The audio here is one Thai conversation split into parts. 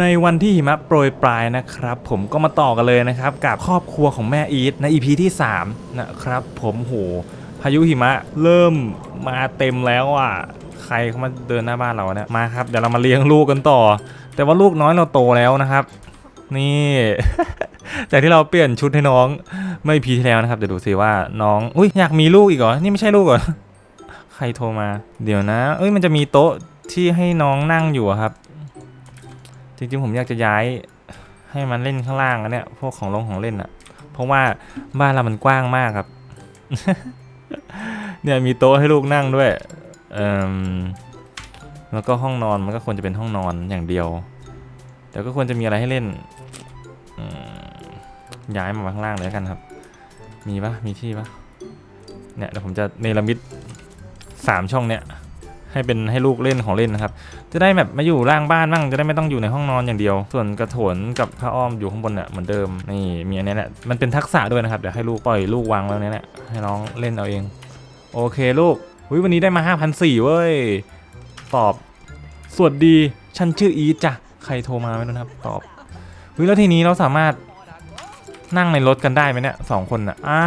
ในวันที่หิมะโปรยปลายนะครับ ผมก็มาต่อกันเลยนะครับ กับครอบครัวของแม่อีทใน EP ที่ 3 นะครับ ผมโหพายุหิมะเริ่มมาเต็มแล้วอะใครเขามาเดินหน้าบ้านเราเนี่ยมาครับเดี๋ยวเรามาเลี้ยงลูกกันต่อ แต่ว่าลูกน้อยเราโตแล้วนะครับ นี่ จากที่เราเปลี่ยนชุดให้น้องเมื่อ EP ที่แล้วนะครับเดี๋ยวดูสิว่าน้องอุ้ยอยากมีลูกอีกเหรอนี่ไม่ใช่ลูกเหรอใครโทรมา เดี๋ยวนะ เอ้ยมันจะมีโต๊ะที่ให้น้องนั่งอยู่ครับ จริงๆผมอยากจะย้ายให้มันเล่นข้างล่างอะเนี่ยพวกของลงของเล่นอะเพราะว่าบ้านเรามันกว้างมากครับ เนี่ยมีโต๊ะให้ลูกนั่งด้วยเอ่มแล้วก็ห้องนอนมันก็ควรจะเป็นห้องนอนอย่างเดียว แต่ก็ควรจะมีอะไรให้เล่นย้ายมาข้างล่างเลยกันครับ มีปะมีที่ปะเนี่ยเดี๋ยวผมจะเนรมิตสามช่องเนี่ย ให้เป็นให้ลูกเล่นของเล่นนะครับ จะได้แบบมาอยู่ล่างบ้านบ้างจะได้ไม่ต้องอยู่ในห้องนอนอย่างเดียว ส่วนกระโถนกับผ้าอ้อมอยู่ข้างบนเนี่ยเหมือนเดิมนี่มีอันนี้แหละมันเป็นทักษะด้วยนะครับเดี๋ยวให้ลูกปล่อยลูกวางไว้ตรงนี้แหละให้น้องเล่นเอาเอง โอเคลูกอุยวันนี้ได้มา 5,400เว้ยตอบสวัสดีฉันชื่ออีจ้ะใครโทรมาไม่รู้นะครับ ตอบอุยแล้วทีนี้เราสามารถ นั่งในรถกันได้ไหมเนี่ยสองคนอะอ่า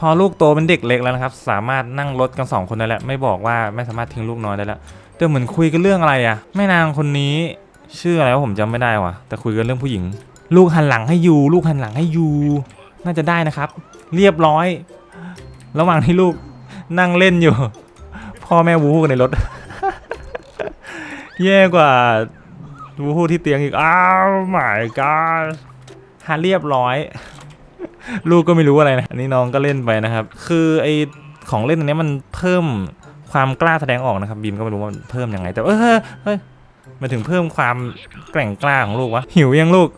พอลูกโตเป็นเด็กเล็กแล้วนะครับ สามารถนั่งรถกันสองคนได้แล้ว ไม่บอกว่าไม่สามารถทิ้งลูกน้อยได้แล้วแต่เหมือนคุยกันเรื่องอะไรอะแม่นางคนนี้ชื่ออะไรวะผมจำไม่ได้ว่ะ แต่คุยกันเรื่องผู้หญิง ลูกหันหลังให้ยูลูกหันหลังให้ยูน่าจะได้นะครับ เรียบร้อย ระหว่างที่ลูกนั่งเล่นอยู่ พ่อแม่วูฮูกันในรถ แย่กว่าวูฮูที่เตียงอีกอ้าวหมายก็ หาเรียบร้อย ลูกก็ไม่รู้อะไรนะ อันนี้น้องก็เล่นไปนะครับ คือไอของเล่นอันนี้มันเพิ่มความกล้าแสดงออกนะครับบีมก็ไม่รู้ว่ามันเพิ่มยังไง แต่เออเฮ้ยมาถึงเพิ่มความแกร่งกล้าของลูกวะหิวยังลูก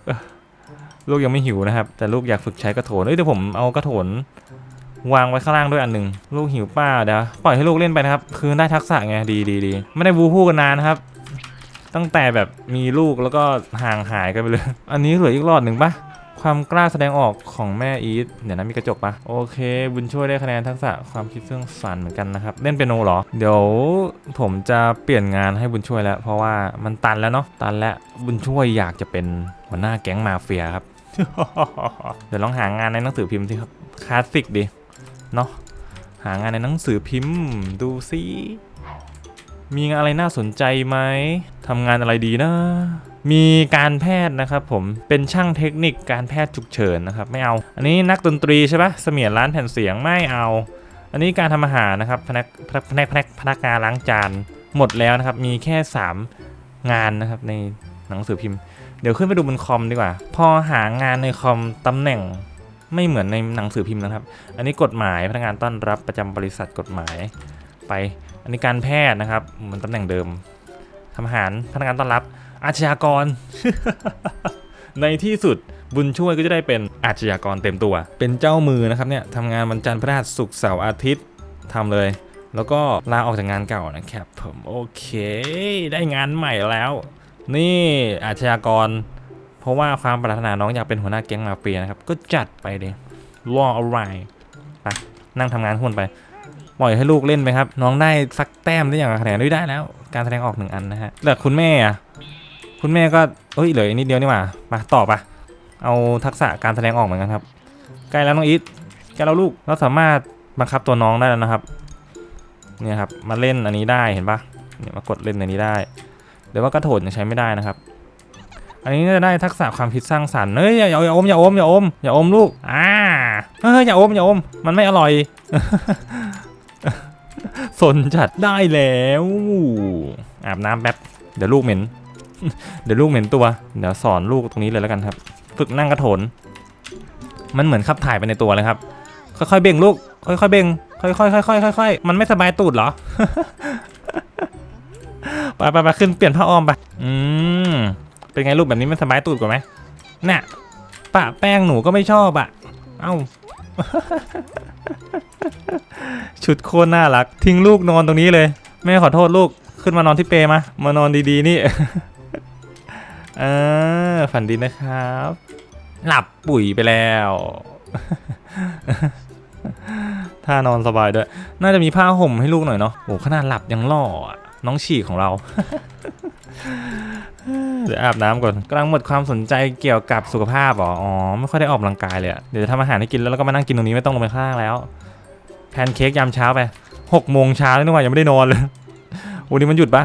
ลูกยังไม่หิวนะครับ แต่ลูกอยากฝึกใช้กระโถนเอ้ยเดี๋ยวผมเอากระโถนวางไว้ข้างล่างด้วยอันหนึ่งลูกหิวป้าเดี๋ยวปล่อยให้ลูกเล่นไปนะครับ คือได้ทักษะไงดีดีดีไม่ได้วูฮู้กันนานนะครับ ตั้งแต่แบบมีลูกแล้วก็ห่างหายกันไปเลย อันนี้เหลืออีกรอดหนึ่งปะ ความกล้าแสดงออกของแม่อีทเดี๋ยวนะมีกระจกปะโอเค บุญช่วยได้คะแนนทักษะความคิดสร้างสรรค์เหมือนกันนะครับ เล่นเปียโนเหรอ เดี๋ยวผมจะเปลี่ยนงานให้บุญช่วยแล้ว เพราะว่ามันตันแล้วเนาะตันแล้วบุญช่วยอยากจะเป็นหัวหน้าแก๊งมาเฟียครับ เดี๋ยวลองหางานในหนังสือพิมพ์สิครับคลาสสิกดีเนาะหางานในหนังสือพิมพ์ดูซิมีงานอะไรน่าสนใจไหมทำงานอะไรดีนะมีการแพทย์นะครับผมเป็นช่างเทคนิคการแพทย์ฉุกเฉินนะครับไม่เอา อันนี้นักดนตรีใช่ปะเสมียนร้านแผ่นเสียงไม่เอา อันนี้การทำอาหารนะครับพนักพนักพนักพนักพนักงานล้างจานหมดแล้วนะครับมีแค่ 3 งานนะครับในหนังสือพิมพ์ เดี๋ยวขึ้นไปดูบนคอมดีกว่า พอหางานในคอมตำแหน่งไม่เหมือนในหนังสือพิมพ์นะครับ อันนี้กฎหมายพนักงานต้อนรับประจำบริษัทกฎหมายไป อันนี้การแพทย์นะครับเหมือนตำแหน่งเดิมทำอาหารพนักงานต้อนรับ อาชญากร ในที่สุดบุญช่วยก็จะได้เป็นอาชญากรเต็มตัว เป็นเจ้ามือนะครับเนี่ยทำงานวันจันทร์พฤหัสศุกร์เสาร์อาทิตย์ทำเลย แล้วก็ลาออกจากงานเก่านะครับผมโอเค ได้งานใหม่แล้ว นี่อาชญากร เพราะว่าความปรารถนาน้องอยากเป็นหัวหน้าแก๊งมาเฟียนะครับ ก็จัดไปเลยล่ออะไรไปนั่งทำงานหุ้นไปปล่อยให้ลูกเล่นไปครับ น้องได้สักแต้มได้อย่างคะแนนด้วยได้แล้ว การแสดงออกหนึ่งอันนะฮะแต่คุณแม่อะ คุณแม่ก็เอ้ยเหลืออีกนิดเดียวนี่หว่ามาต่อปะเอาทักษะการแสดงออกเหมือนกันครับ ใกล้แล้วน้องอีทใกล้แล้วลูกเราสามารถบังคับตัวน้องได้แล้วนะครับเนี่ยครับมาเล่นอันนี้ได้เห็นปะเนี่ยมากดเล่นอันนี้ได้เดี๋ยวว่ากระโถนยังใช้ไม่ได้นะครับ อันนี้จะได้ทักษะความคิดสร้างสรรค์เฮ้ยอย่าอย่าอมอย่าอมอย่าอมอย่าอมลูกอ่าเฮ้ยอย่าอมอย่าอมมันไม่อร่อยสนจัดได้แล้วอาบน้ำแป๊บเดี๋ยวลูกเหม็น เดี๋ยวลูกเหม็นตัว เดี๋ยวสอนลูกตรงนี้เลยแล้วกันครับ ฝึกนั่งกระโถน มันเหมือนขับถ่ายไปในตัวเลยครับ ค่อยๆเบ่งลูก ค่อยๆเบ่ง ค่อยๆค่อยๆค่อยๆมันไม่สบายตูดเหรอ ไปไปไปขึ้นเปลี่ยนผ้าอ้อมไป อืม เป็นไงลูกแบบนี้มันสบายตูดกว่าไหมน่ะปะแป้งหนูก็ไม่ชอบอะ เอ้าชุดโคตรน่ารัก ทิ้งลูกนอนตรงนี้เลย แม่ขอโทษลูกขึ้นมานอนที่เปมา มานอนดีๆนี่ เออฝันดีนะครับ หลับปุ๋ยไปแล้วท่านอนสบายด้วย น่าจะมีผ้าห่มให้ลูกหน่อยเนาะโอ้ขนาดหลับยังหล่ออะน้องฉี่ของเรา เดี๋ยวอาบน้ำก่อนกำลังหมดความสนใจเกี่ยวกับสุขภาพเหรออ๋อ ไม่ค่อยได้ออกกำลังกายเลยเดี๋ยวจะทำอาหารให้กินแล้วแล้วก็มานั่งกินตรงนี้ไม่ต้องลงไปข้างล่างแล้ว แพนเค้กยามเช้าไปหกโมงเช้าแล้วนี่หว่ายังไม่ได้นอนเลย วันนี้มันหยุดปะ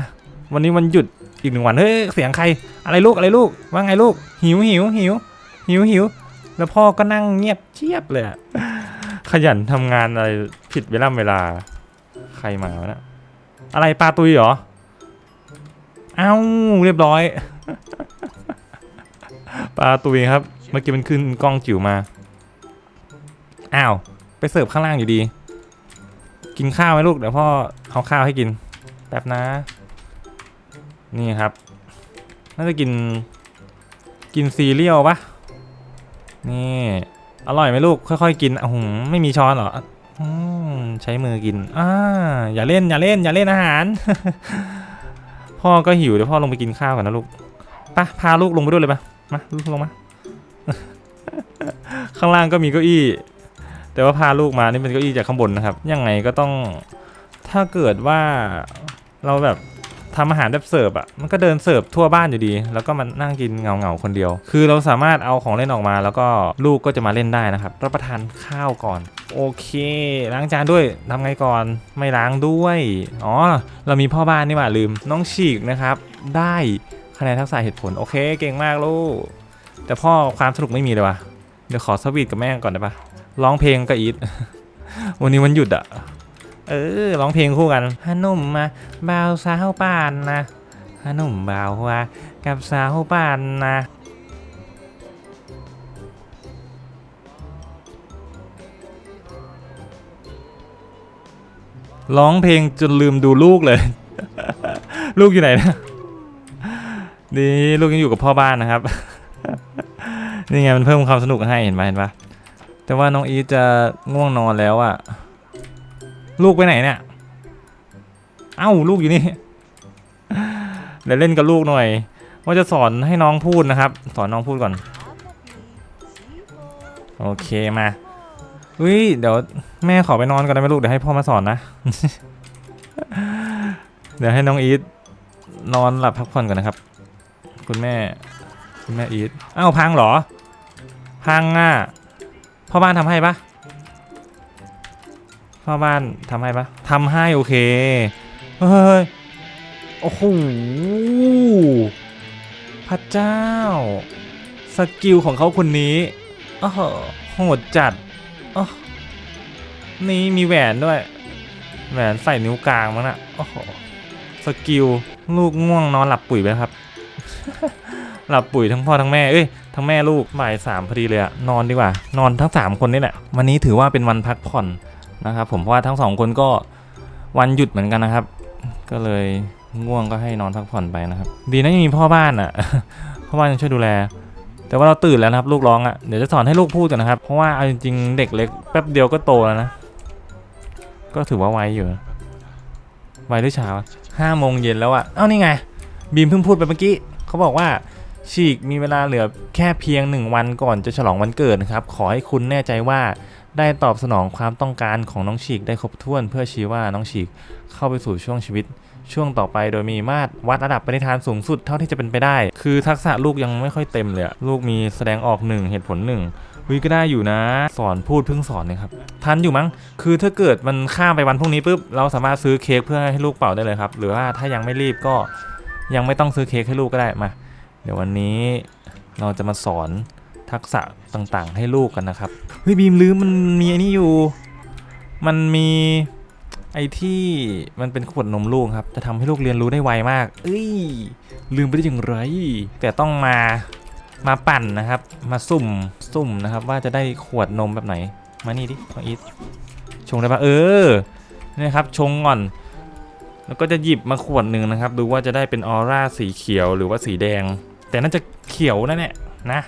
วันนี้มันหยุด อีกหนึ่งวันเฮ้ยเสียงใครอะไรลูกอะไรลูกว่าไงลูกหิวหิวหิวหิวหิวแล้วพ่อก็นั่งเงียบเชียบเลยขยันทำงานอะไรผิดเวลาเวลา ใครมาวะนะอะไรปลาตุยเหรอเอ้าเรียบร้อยปลาตุยครับ เมื่อกี้มันขึ้นกล้องจิ๋วมาอ้าวไปเสิร์ฟข้างล่างอยู่ดี กินข้าวไหมลูกเดี๋ยวพ่อเอาข้าวให้กินแป๊บนะ นี่ครับ น่าจะกิน กินซีเรียลปะนี่ อร่อยไหมลูก ค่อยๆ กินอ้หไม่มีช้อนเหรออใช้มือกินอ่าอย่าเล่นอย่าเล่น อย่าเล่นอาหาร พ่อก็หิวเดี๋ยวพ่อลงไปกินข้าวก่อนนะลูกปะพาลูกลงไปด้วยเลยปะมาลูกลงมา ข้างล่างก็มีเก้าอี้ แต่ว่าพาลูกมานี่เป็นเก้าอี้จากข้างบนนะครับ ยังไงก็ต้อง ถ้าเกิดว่าเราแบบ ทำอาหารแบบเสิร์ฟอะมันก็เดินเสิร์ฟทั่วบ้านอยู่ดี แล้วก็มานั่งกินเงาๆคนเดียว คือเราสามารถเอาของเล่นออกมา แล้วก็ลูกก็จะมาเล่นได้นะครับรับประทานข้าวก่อน โอเค ล้างจานด้วยทำไงก่อนไม่ล้างด้วยอ๋อเรามีพ่อบ้านนี่หว่าลืมน้องฉีกนะครับได้คะแนนทักษะเหตุผลโอเคเก่งมากลูกแต่พ่อความสนุกไม่มีเลยว่ะเดี๋ยวขอสวีทกับแม่ก่อนได้ปะร้องเพลงกับอีทวันนี้วันหยุดอะ ออร้องเพลงคู่กันฮานุ่มมาบ่าวสาวป่านนะฮานุ่มบ่าวว่ากับสาวป่านนะร้องเพลงจนลืมดูลูกเลย ลูกอยู่ไหนนะนี่ลูกยังอยู่กับพ่อบ้านนะครับ นี่ไงมันเพิ่มความสนุกให้เห็นปะเห็นปะแต่ว่าน้องอีจะง่วงนอนแล้วอะ ลูกไปไหนเนี่ย เอ้าลูกอยู่นี่ เดี๋ยวเล่นกับลูกหน่อย ว่าจะสอนให้น้องพูดนะครับ สอนน้องพูดก่อน โอเคมาอุ้ยเดี๋ยวแม่ขอไปนอนก่อนได้ไหมลูกเดี๋ยวให้พ่อมาสอนนะ เดี๋ยวให้น้องอีทนอนหลับพักผ่อนก่อนนะครับ คุณแม่ คุณแม่อีทอ้าวพังเหรอ พังอะพ่อบ้านทำให้ปะ พ่อบ้านทำให้ปะทำให้โอเคเฮ้ยโอ้โหพระเจ้า สกิลของเขาคนนี้โอ้โหโหดจัดอ้นี่มีแหวนด้วย แหวนใส่นิ้วกลางมั้งนะโอ้โหสกิลลูกง่วงนอนหลับปุ๋ยไปครับ หลับปุ๋ยทั้งพ่อทั้งแม่เอ้ยทั้งแม่ลูกบ่ายสามพอดีเลยอะนอนดีกว่า นอนทั้งสามคนนี่แหละวันนี้ถือว่าเป็นวันพักผ่อน นะครับ ผมเพราะว่าทั้งสองคนก็วันหยุดเหมือนกันนะครับ ก็เลยง่วงก็ให้นอนพักผ่อนไปนะครับ ดีนะยังมีพ่อบ้านอะ พ่อบ้านยังช่วยดูแล แต่ว่าเราตื่นแล้วนะครับ ลูกร้องอะเดี๋ยวจะสอนให้ลูกพูดกันนะครับ เพราะว่าเอาจริงๆเด็กเล็กแป๊บเดียวก็โตแล้วนะ ก็ถือว่าไวอยู่ไวหรือช้าห้าโมงเย็นแล้วอะเอ้านี่ไง บีมเพิ่งพูดไปเมื่อกี้เขาบอกว่าฉีกมีเวลาเหลือแค่เพียงหนึ่งวันก่อนจะฉลองวันเกิดนะครับ ขอให้คุณแน่ใจว่า ได้ตอบสนองความต้องการของน้องฉีกได้ครบถ้วน เพื่อชี้ว่าน้องฉีกเข้าไปสู่ช่วงชีวิต ช่วงต่อไปโดยมีมาตรวัดระดับปณิธานสูงสุดเท่าที่จะเป็นไปได้ คือทักษะลูกยังไม่ค่อยเต็มเลยลูกมีแสดงออกหนึ่งเหตุผลหนึ่งวิก็ได้อยู่นะ สอนพูดเพิ่งสอนนะครับ ทันอยู่มั้ง คือถ้าเกิดมันข้ามไปวันพรุ่งนี้ปุ๊บเราสามารถซื้อเค้กเพื่อให้ลูกเป่าได้เลยครับ หรือว่าถ้ายังไม่รีบก็ยังไม่ต้องซื้อเค้กให้ลูกก็ได้มา เดี๋ยววันนี้เราจะมาสอนทักษะต่างๆ ให้ลูกกันนะครับ เฮ้ยบีมลืมมันมีไอ้นี่อยู่ มันมีไอ้ที่มันเป็นขวดนมลูกครับ จะทำให้ลูกเรียนรู้ได้ไวมาก เอ้ย ลืมไปได้อย่างไร แต่ต้องมามาปั่นนะครับ มาสุ่มสุ่มนะครับ ว่าจะได้ขวดนมแบบไหน มานี่ดิมาอีทชงได้ปะเออนี่ครับชงก่อน แล้วก็จะหยิบมาขวดหนึ่งนะครับ ดูว่าจะได้เป็นออร่าสีเขียวหรือว่าสีแดง แต่น่าจะเขียวนั่นแหละนะ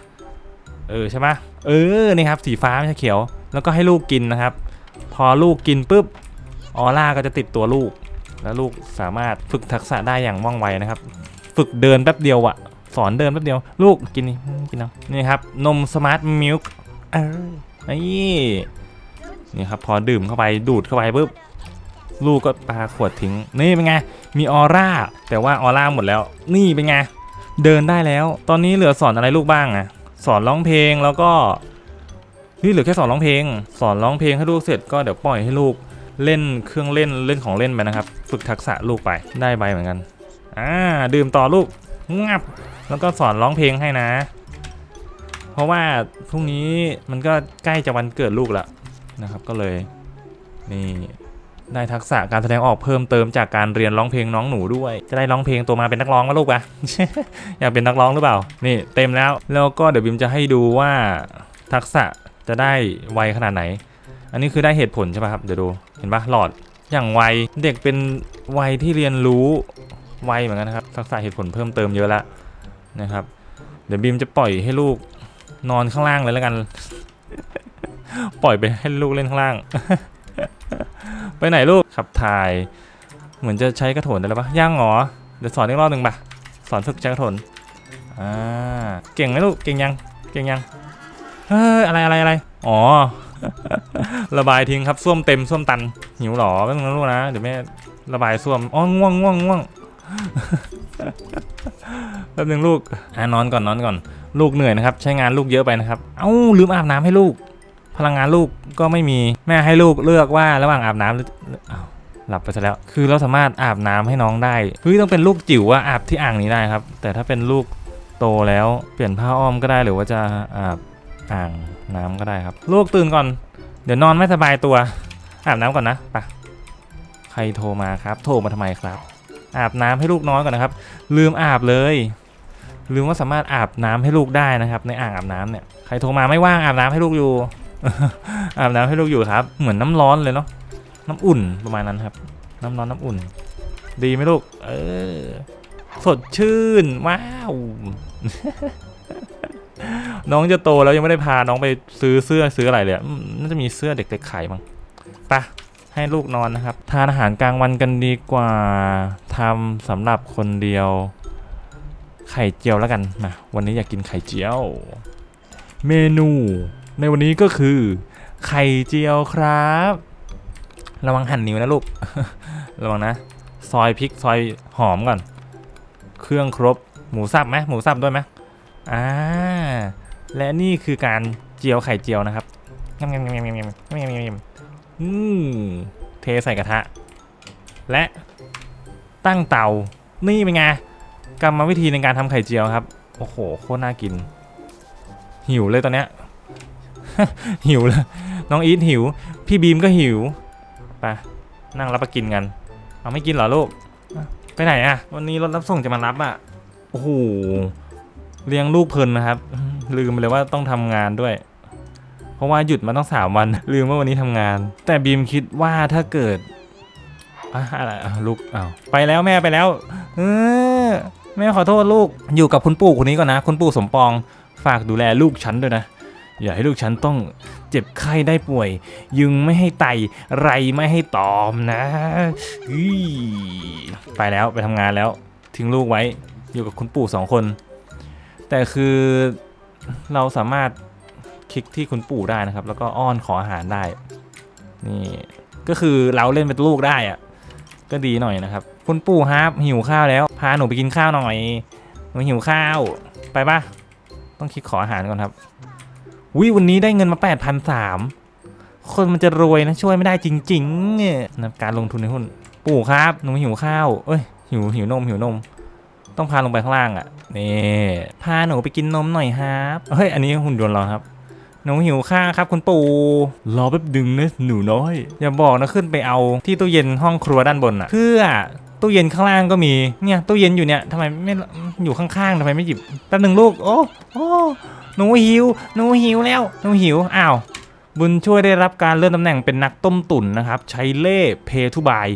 เออใช่ปะเออนี่ครับสีฟ้าไม่ใช่เขียว แล้วก็ให้ลูกกินนะครับ พอลูกกินปุ๊บออร่าก็จะติดตัวลูก แล้วลูกสามารถฝึกทักษะได้อย่างว่องไวนะครับ ฝึกเดินแป๊บเดียวอะสอนเดินแป๊บเดียว ลูกกินนี่กินเอานี่ครับนมสมาร์ทมิลค์เออนี่นี่ครับพอดื่มเข้าไปดูดเข้าไปปุ๊บลูกก็ปาขวดทิ้ง นี่เป็นไง มีออร่า แต่ว่าออร่าหมดแล้ว นี่เป็นไง เดินได้แล้ว ตอนนี้เหลือสอนอะไรลูกบ้างอะ สอนร้องเพลงแล้วก็นี่เหลือแค่สอนร้องเพลง สอนร้องเพลงให้ลูกเสร็จก็เดี๋ยวปล่อยให้ลูกเล่นเครื่องเล่นเล่นของเล่นไปนะครับ ฝึกทักษะลูกไปได้ใบเหมือนกันอ่าดื่มต่อลูกงับ แล้วก็สอนร้องเพลงให้นะ เพราะว่าพรุ่งนี้มันก็ใกล้จะวันเกิดลูกแล้วนะครับ ก็เลยนี่ ได้ทักษะการแสดงออกเพิ่มเติมจากการเรียนร้องเพลงน้องหนูด้วย จะได้ร้องเพลงตัวมาเป็นนักร้องนะลูกปะอยากเป็นนักร้องหรือเปล่า นี่เต็มแล้ว แล้วก็เดี๋ยวบิมจะให้ดูว่าทักษะจะได้ไวขนาดไหน อันนี้คือได้เหตุผลใช่ป่ะครับ เดี๋ยวดู เห็นปะหลอด อย่างไว เด็กเป็นวัยที่เรียนรู้ไวเหมือนกันนะครับ ทักษะเหตุผลเพิ่มเติมเยอะแล้วนะครับ เดี๋ยวบิมจะปล่อยให้ลูกนอนข้างล่างเลยแล้วกัน ปล่อยไปให้ลูกเล่นข้างล่าง ไปไหนลูกขับถ่าย เหมือนจะใช้กระโถนได้แล้วปะย่างหรอเดี๋ยวสอนอีกรอบหนึ่งปะสอนฝึกใช้กระโถนอ่าเก่งไหมลูกเก่งยังเก่งยังเฮ้ยอะไรอะไรอะไรอ๋อระบายทิ้งครับส้วมเต็มส้วมตันหิวหรอแป๊บนึงนะลูกนะเดี๋ยวแม่ระบายส้วมอ๋อง่วงง่วงง่วงแป๊บนึงลูกอ่านอนก่อนนอนก่อน ลูกเหนื่อยนะครับ ใช้งานลูกเยอะไปนะครับ เอ้าลืมอาบน้ำให้ลูก พลังงานลูกก็ไม่มีแม่ให้ลูกเลือกว่าระหว่างอาบน้ำหรืออ้าวหลับไปซะแล้ว คือเราสามารถอาบน้ำให้น้องได้เฮ้ยต้องเป็นลูกจิ๋วว่าอาบที่อ่างนี้ได้ครับ แต่ถ้าเป็นลูกโตแล้วเปลี่ยนผ้าอ้อมก็ได้หรือว่าจะอาบอ่างน้ำก็ได้ครับ ลูกตื่นก่อน เดี๋ยวนอนไม่สบายตัว อาบน้ำก่อนนะไปใครโทรมาครับ โทรมาทำไมครับ อาบน้ำให้ลูกน้อยก่อนนะครับ ลืมอาบเลย ลืมว่าสามารถอาบน้ำให้ลูกได้นะครับ ในอ่างอาบน้ำเนี่ย ใครโทรมาไม่ว่างอาบน้ำให้ลูกอยู่ อาบน้ำให้ลูกอยู่ครับ เหมือนน้ำร้อนเลยเนาะน้ำอุ่นประมาณนั้นครับ น้ำร้อนน้ำอุ่น ดีไหมลูก เออ สดชื่น ว้าว น้องจะโตแล้วยังไม่ได้พาน้องไปซื้อเสื้อซื้ออะไรเลยน่าจะมีเสื้อเด็กๆขายมั้งปะให้ลูกนอนนะครับ ทานอาหารกลางวันกันดีกว่าทำสำหรับคนเดียว ไข่เจียวแล้วกันมาวันนี้อยากกินไข่เจียว เมนู ในวันนี้ก็คือ ไข่เจียวครับ ระวังหั่นนิ้วนะลูก ระวังนะ ซอยพริกซอยหอมก่อน เครื่องครบ หมูสับไหมหมูสับด้วยไหมอ่า และนี่คือการเจียวไข่เจียวนะครับงำงำงำงำงำงำงำงำอืมเทใส่กระทะ และตั้งเตา นี่เป็นไงกรรมวิธีในการทำไข่เจียวครับ โอ้โห โคตรน่ากิน หิวเลยตอนเนี้ย หิวเลยน้องอีทหิว พี่บีมก็หิวไปนั่งรับประกินกัน เอาไม่กินเหรอลูก ไปไหนอะวันนี้รถรับส่งจะมารับอะโอ้โหเลี้ยงลูกเพลินนะครับ ลืมไปเลยว่าต้องทำงานด้วย เพราะว่าหยุดมาต้องสามวัน ลืมว่าวันนี้ทำงาน แต่บีมคิดว่าถ้าเกิดอะไรลูกอ้าวไปแล้วแม่ไปแล้วเออแม่ขอโทษลูกอยู่กับคุณปู่คนนี้ก่อนนะ คุณปู่สมปองฝากดูแลลูกฉันด้วยนะ อย่าให้ลูกฉันต้องเจ็บไข้ได้ป่วย ยุงไม่ให้ไตไรไม่ให้ตอมนะอี้ไปแล้วไปทำงานแล้ว ทิ้งลูกไว้อยู่กับคุณปู่สองคน แต่คือเราสามารถคลิกที่คุณปู่ได้นะครับ แล้วก็อ้อนขออาหารได้ นี่ ก็คือเราเล่นเป็นลูกได้อะก็ดีหน่อยนะครับ คุณปู่ครับหิวข้าวแล้ว พาหนูไปกินข้าวหน่อยหนูหิวข้าว ไปปะต้องคลิกขออาหารก่อนครับ วิวันนี้ได้เงินมา8 0 0 3คนมันจะรวยนะช่วยไม่ได้จริงๆเนี่ยนะการลงทุนในหุ้น ปู่ครับหนูหิวข้าว เอ้ยหิวหิวนมหิวนม ต้องพาลงไปข้างล่างอะนี่พาหนูไปกินนมหน่อยครับเฮ้ยอันนี้หุ่นยนต์เราครับหนูหิวข้าวครับคุณปู่รอแป๊บดึงนะหนูน้อย อย่าบอกนะขึ้นไปเอาที่ตู้เย็นห้องครัวด้านบนอะ เพื่อตู้เย็นข้างล่างก็มีเนี่ยตู้เย็นอยู่เนี่ยทำไมไม่อยู่ข้างๆทำไมไม่หยิบแป๊บหนึ่งลูกโอ้โอ้ หนูหิว หนูหิวแล้ว หนูหิว อ้าว บุญช่วยได้รับการเลื่อนตำแหน่งเป็นนักต้มตุ๋นนะครับ ใช้เล่เพทุบาย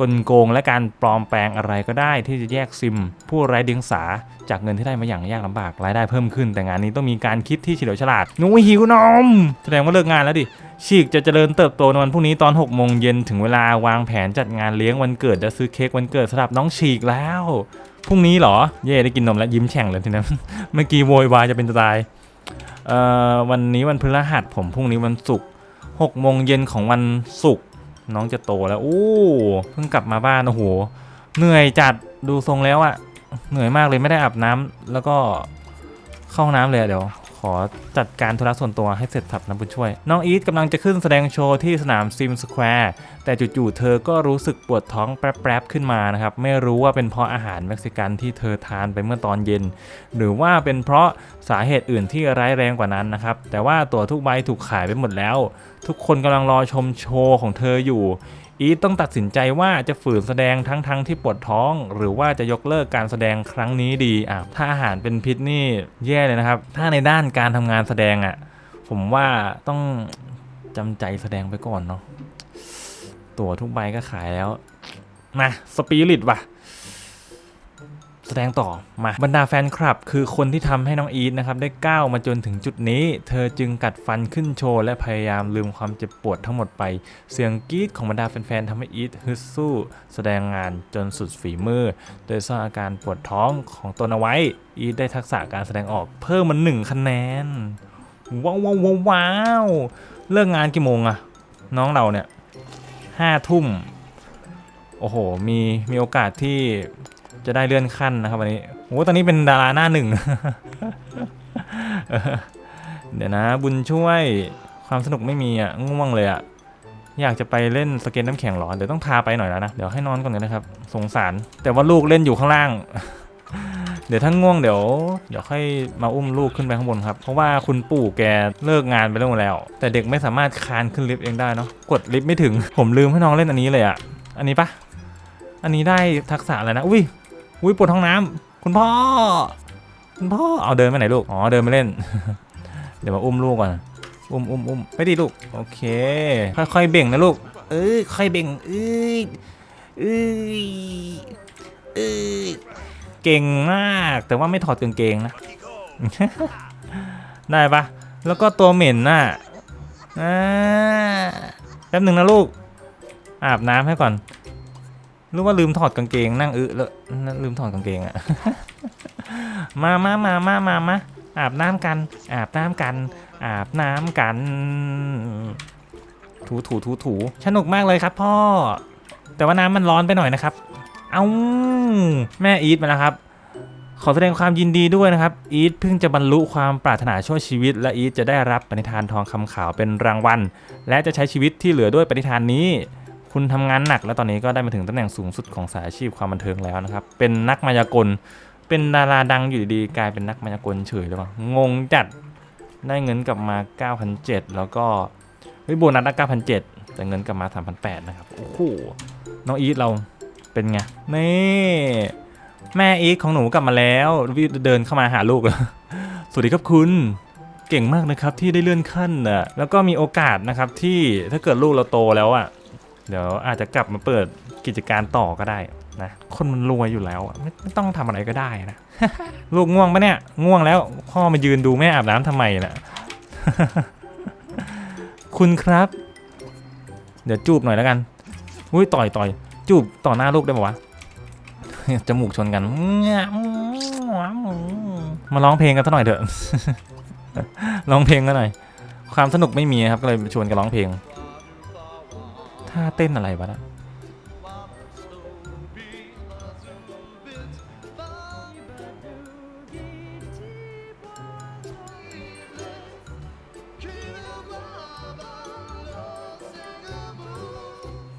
กลโกงและการปลอมแปลงอะไรก็ได้ที่จะแยกซิม ผู้ไร้เดียงสาจากเงินที่ได้มาอย่างยากลำบากรายได้เพิ่มขึ้น แต่งานนี้ต้องมีการคิดที่เฉลียวฉลาดหนูหิวนมแสดงว่าเลิกงานแล้วดิฉีกจะเจริญเติบโตในวันพรุ่งนี้ตอน6โมงเย็นถึงเวลาวางแผนจัดงานเลี้ยงวันเกิดและซื้อเค้กวันเกิดสำหรับน้องฉีกแล้วพรุ่งนี้เหรอ เย่ได้กินนมแล้วยิ้มแฉ่งเลยทีนั้นเมื่อกี้โวยวายจะเป็นจะตาย เอ่อวันนี้วันพฤหัสผมพรุ่งนี้วันศุกร์หกโมงเย็นของวันศุกร์น้องจะโตแล้วโอ้เพิ่งกลับมาบ้านโอ้โหเหนื่อยจัดดูทรงแล้วอะเหนื่อยมากเลยไม่ได้อาบน้ำแล้วก็เข้าห้องน้ำเลยเดี๋ยว อจัดการธุระส่วนตัวให้เสร็จสับนะบุญช่วย น้องอีทกำลังจะขึ้นแสดงโชว์ที่สนามซิมสแควร์แต่จู่ๆเธอก็รู้สึกปวดท้องแปรบๆขึ้นมานะครับ ไม่รู้ว่าเป็นเพราะอาหารเม็กซิกันที่เธอทานไปเมื่อตอนเย็น หรือว่าเป็นเพราะสาเหตุอื่นที่ร้ายแรงกว่านั้นนะครับ แต่ว่าตั๋วทุกใบถูกขายไปหมดแล้ว ทุกคนกำลังรอชมโชว์ของเธออยู่ อีทต้องตัดสินใจว่าจะฝืนแสดงทั้งๆทที่ปวดท้อง หรือว่าจะยกเลิกการแสดงครั้งนี้ดีอะถ้าอาหารเป็นพิษนี่แย่เลยนะครับ ถ้าในด้านการทำงานแสดงอะผมว่าต้องจำใจแสดงไปก่อนเนาะตั๋วทุกใบก็ขายแล้วมาสปิริตว่ะ แสดงต่อมาบรรดาแฟนคลับ คือคนที่ทำให้น้องอีทนะครับได้ก้าวมาจนถึงจุดนี้ เธอจึงกัดฟันขึ้นโชว์ และพยายามลืมความเจ็บปวดทั้งหมดไป เสียงกรี๊ดของบรรดาแฟนๆทำให้อีทฮึดสู้ แสดงงานจนสุดฝีมือ โดยซ่อนอาการปวดท้องของตนเอาไว้ อีทได้ทักษะการแสดงออกเพิ่มมันหนึ่งคะแนนว้าวว้าวว้าวเลิกงานกี่โมงอะน้องเราเนี่ยห้าทุ่มโอ้โห มีมีโอกาสที่ จะได้เลื่อนขั้นนะครับวันนี้โอ้ตอนนี้เป็นดาราหน้าหนึ่ง เดี๋ยวนะ บุญช่วยความสนุกไม่มีอะง่วงเลยอะอยากจะไปเล่นสเก็ตน้ำแข็งหรอเดี๋ยวต้องพาไปหน่อยแล้วนะ เดี๋ยวให้นอนก่อนเลยนะครับ สงสาร แต่ว่าลูกเล่นอยู่ข้างล่าง เดี๋ยวถ้าง่วงเดี๋ยว เดี๋ยวค่อยมาอุ้มลูกขึ้นไปข้างบนครับ เพราะว่าคุณปู่แกเลิกงานไปแล้วแล้ว แต่เด็กไม่สามารถคานขึ้นลิฟต์เองได้เนาะ กดลิฟต์ไม่ถึง ผมลืมให้น้องเล่นอันนี้เลยอะ อันนี้ปะอันนี้ได้ทักษะอะไรนะ อุ้ย อุ้ยปวดห้องน้ำคุณพ่อ คุณพ่อ เอาเดินไปไหนลูก อ๋อเดินไปเล่น เดี๋ยวมาอุ้มลูกก่อน อุ้มอุ้มอุ้มไปดิลูก โอเค ค่อยๆเบ่งนะลูก เอ้ยค่อยเบ่งเอ้ยเอ้ยเอ้ยเก่งมาก แต่ว่าไม่ถอดกางเกงนะ ได้ปะแล้วก็ตัวเหม็นน่ะอ่าแป๊บหนึ่งนะลูก อาบน้ำให้ก่อน รู้ว่าลืมถอดกางเกงนั่งอึแล้วลืมถอดกางเกงอะมามามามามามาอาบน้ำกัน อาบน้ำกัน อาบน้ำกัน ถูถูถูถูสนุกมากเลยครับพ่อ แต่ว่าน้ำมันร้อนไปหน่อยนะครับ เอาแม่อีทมาแล้วครับ ขอแสดงความยินดีด้วยนะครับ อีทเพิ่งจะบรรลุความปรารถนาช่วยชีวิต และอีทจะได้รับปณิธานทองคำขาวเป็นรางวัล และจะใช้ชีวิตที่เหลือด้วยปณิธานนี้ คุณทำงานหนักแล้วตอนนี้ก็ได้มาถึงตำแหน่งสูงสุดของสายอาชีพความบันเทิงแล้วนะครับ เป็นนักมายากล เป็นดาราดังอยู่ดีๆกลายเป็นนักมายากลเฉยเลยว่ะงงจัดได้เงินกลับมา9,700แล้วก็เฮ้ยโบนัสละ9,700แต่เงินกลับมา3,800นะครับโอ้โหน้องอีทเราเป็นไงนี่แม่อีทของหนูกลับมาแล้วเดินเข้ามาหาลูกสวัสดีครับคุณเก่งมากนะครับที่ได้เลื่อนขั้นน่ะแล้วก็มีโอกาสนะครับที่ถ้าเกิดลูกเราโตแล้วอะ เดี๋ยวอาจจะกลับมาเปิดกิจการต่อก็ได้นะ คนมันรวยอยู่แล้วอะไม่ไม่ต้องทำอะไรก็ได้นะลูกง่วงปะเนี่ย ง่วงแล้วพ่อมายืนดูแม่อาบน้ำทำไมน่ะคุณครับ เดี๋ยวจูบหน่อยแล้วกันอุ้ยต่อยต่อยจูบต่อหน้าลูกได้ปะวะจมูกชนกันมาร้องเพลงกันสักหน่อยเถอะร้องเพลงกันหน่อย ความสนุกไม่มีครับก็เลยชวนกันร้องเพลง ท่าเต้นอะไรวะนะ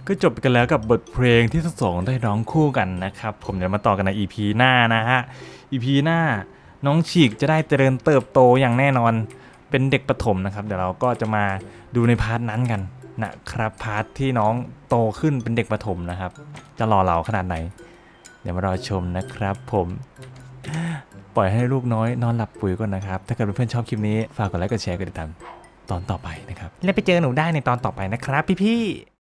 ก็จบกันแล้วกับบทเพลงที่ทั้งสองได้ร้องคู่กันนะครับ ผมเดี๋ยวมาต่อกันใน EP หน้านะฮะ EP หน้าน้องฉีกจะได้เจริญเติบโตอย่างแน่นอนเป็นเด็กประถมนะครับ เดี๋ยวเราก็จะมาดูในพาร์ทนั้นกัน นะครับพาร์ทที่น้องโตขึ้นเป็นเด็กประถมนะครับ จะหล่อเหลาขนาดไหน เดี๋ยวมารอชมนะครับผมปล่อยให้ลูกน้อยนอนหลับปุ๋ยก่อนนะครับ ถ้าเกิดเพื่อนๆชอบคลิปนี้ ฝากกดไลค์กดแชร์กดติดตามตอนต่อไปนะครับ และไปเจอหนูได้ในตอนต่อไปนะครับพี่ๆ